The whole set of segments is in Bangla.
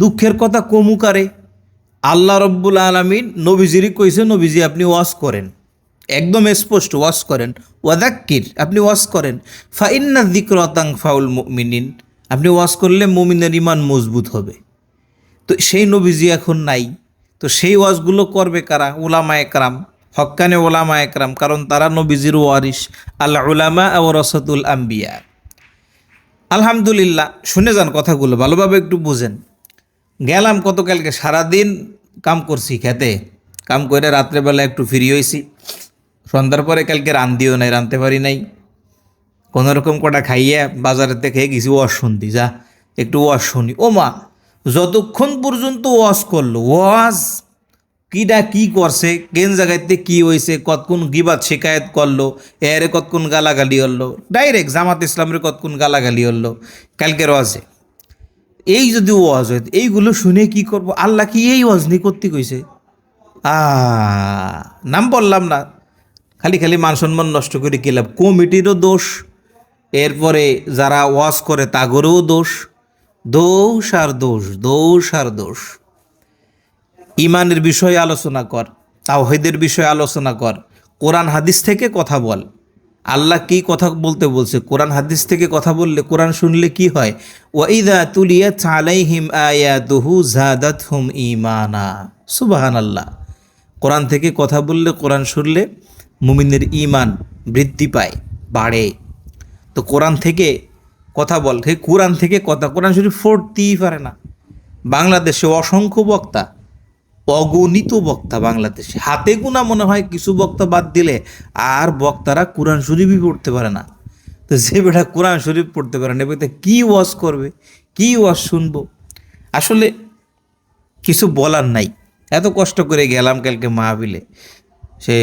দুঃখের কথা কমুকারে আল্লাহ রব্বুল আলমিন নবীজিরই কইছে, নবীজি আপনি ওয়াজ করেন। একদম স্পষ্ট, ওয়াজ করেন। ওয়াদাক্কির, আপনি ওয়াজ করেন। ফাইন্না দিক্রতাং ফাউল মিনিন আপনি ওয়াজ করলে মুমিনের ইমান মজবুত হবে। তো সেই নবীজি এখন নাই। তো সেই ওয়াজগুলো করবে কারা? ওলামা একরাম, হক্কানে ওলামা একরাম, কারণ তারা নবীজির ওয়ারিস আল্লাহ উলামা ও রসতুল আম্বিয়া। আলহামদুলিল্লাহ, শুনে যান কথাগুলো, ভালোভাবে একটু বুঝেন। গেলাম কতকালকে সারাদিন কাম করছি খেতে। কাম করে রাত্রেবেলা একটু ফ্রি হয়েছি সন্ধ্যার পরে কালকে রান্ধিও নাই, রাঁধতে পারি নাই। কোনো রকম কটা খাইয়ে বাজারের থেকে গেছি ওয়াশ শুনতি, যা একটু ওয়াশ শুনি। ও মা, যতক্ষণ পর্যন্ত ওয়াশ করল ওয়াজ কিডা কি করছে, কেন জায়গাতে কি হয়েছে কতক্ষণ গিবাদ শিকায়ত করল, এরে কতক্ষণ গালাগালি হলো, ডাইরেক্ট জামাত ইসলামের কতক্ষণ গালাগালি হলো, কালকের ওয়াজে। এই যদি ওয়াজ হয়, এইগুলো শুনে কি করব? আল্লাহ কি এই ওয়াজ নি করতে কইছে? নাম বললাম না। খালি খালি মান সম্মান নষ্ট করে লাভ? কমিটিরও দোষ, এরপরে যারা ওয়াজ করে তাগরেও দোষ। দোষ আর দোষ দোষ আর দোষ। ইমানের বিষয়ে আলোচনা কর, তাওহিদের বিষয়ে আলোচনা কর, কোরআন হাদিস থেকে কথা বল। আল্লাহ কি কথা বলতে বলছে? কোরআন হাদিস থেকে কথা বললে, কোরআন শুনলে কি হয়? ওয়াইদা তুলিয়াত আলাইহিম আয়াতুহু জাদাতহুম সুবাহান আল্লাহ কোরআন থেকে কথা বললে, কোরআন শুনলে মুমিনের ইমান বৃদ্ধি পায়, বাড়ে। তো কোরআন থেকে কথা বল। কোরআন থেকে কথা, কোরআন শরীফ পড়তেই পারে না। বাংলাদেশে অসংখ্য বক্তা অগণিত বক্তা বাংলাদেশে। হাতে গোনা মনে হয় কিছু বক্তা বাদ দিলে আর বক্তারা কোরআন শরীফই পড়তে পারে না। তো যে বেটা কোরআন শরীফ পড়তে পারে না, এবার কী ওয়াজ করবে, কী ওয়াজ শুনব? আসলে কিছু বলার নাই। এত কষ্ট করে গেলাম কালকে মাহবিলে সে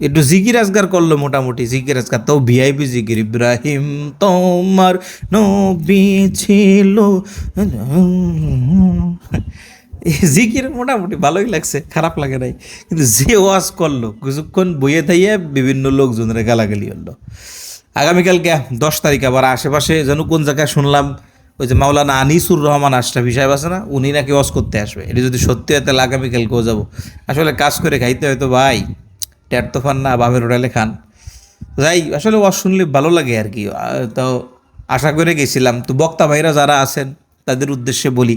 একটু জিকির আজগার করল মোটামুটি, জিকির আজগার তো ভিআইপি জিকির। ইব্রাহিম তোমার নবী ছিল। জিকির মোটামুটি ভালোই লাগছে, খারাপ লাগে নাই। কিন্তু যে ওয়াজ করল, কিছুক্ষণ বইয়ে থাইয়ে বিভিন্ন লোকজনের গালাগালি হলো। আগামীকালকে দশ তারিখ আবার আশেপাশে যেন কোন জায়গায় শুনলাম, ওই যে মাওলানা আনিসুর রহমান আশরাফি সাহেব আছে না, উনি নাকি ওয়াজ করতে আসবে। এটা যদি সত্যি হয়, তাহলে আগামীকালকেও যাব। আসলে কাজ করে খাইতে হয়তো ভাই, ট্যাট তো ফান না, বাপের ওটালে খান। যাই, আসলে ওয়াজ শুনলে ভালো লাগে আর কি। তো আশা করে গেছিলাম। তো বক্তা ভাইরা যারা আছেন, তাদের উদ্দেশ্যে বলি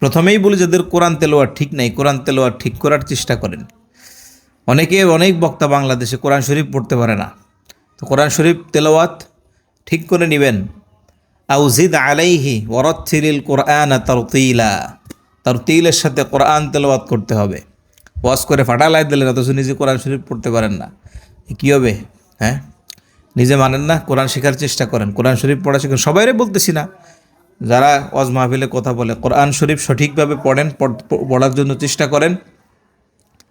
প্রথমেই বলি যাদের কোরআন তেলোয়ার ঠিক নাই, কোরআন তেলোয়ার ঠিক করার চেষ্টা করেন। অনেকে, অনেক বক্তা বাংলাদেশে কোরআন শরীফ পড়তে পারে না। তো কোরআন শরীফ তেলাওয়াত ঠিক করে নেবেন। আউজিদ আলাইহি ওরথিরিল কোরআন তরতিলা। তরতিলের সাথে কোরআন তেলাওয়াত করতে হবে। ওয়াজ করে ফাটা ফাটালাই দিলেন, অথচ নিজে কোরআন শরীফ পড়তে পারেন না। কী হবে? হ্যাঁ? নিজে মানেন না, কোরআন শেখার চেষ্টা করেন। কোরআন শরীফ পড়া শেখেন। সবাইরে বলতেছি না যারা ওয়াজ মাহফিলে কথা বলে, কোরআন শরীফ সঠিকভাবে পড়েন, পড়- পড়ার জন্য চেষ্টা করেন।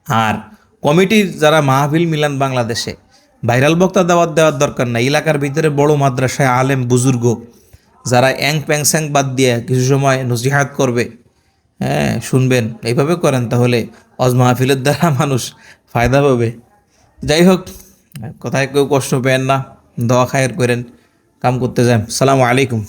আর কমিটির যারা মাহফিল মিলান বাংলাদেশে, ভাইরাল বক্তা দাওয়াত দেওয়ার দরকার নাই। এলাকার ভিতরে বড় মাদ্রাসায় আলেম, বুজুর্গ, যারা অ্যাং প্যাং স্যাং বাদ দিয়ে কিছু সময় নজিহাত করবে হ্যাঁ শুনবেন, এইভাবে করেন, তাহলে অজ মাহফিলের দ্বারা মানুষ ফায়দা পাবে। যাই হোক, কোথায় কেউ কষ্ট পেন না, দোয়া খায়ের করেন, কাম করতে যান। সালামু আলাইকুম।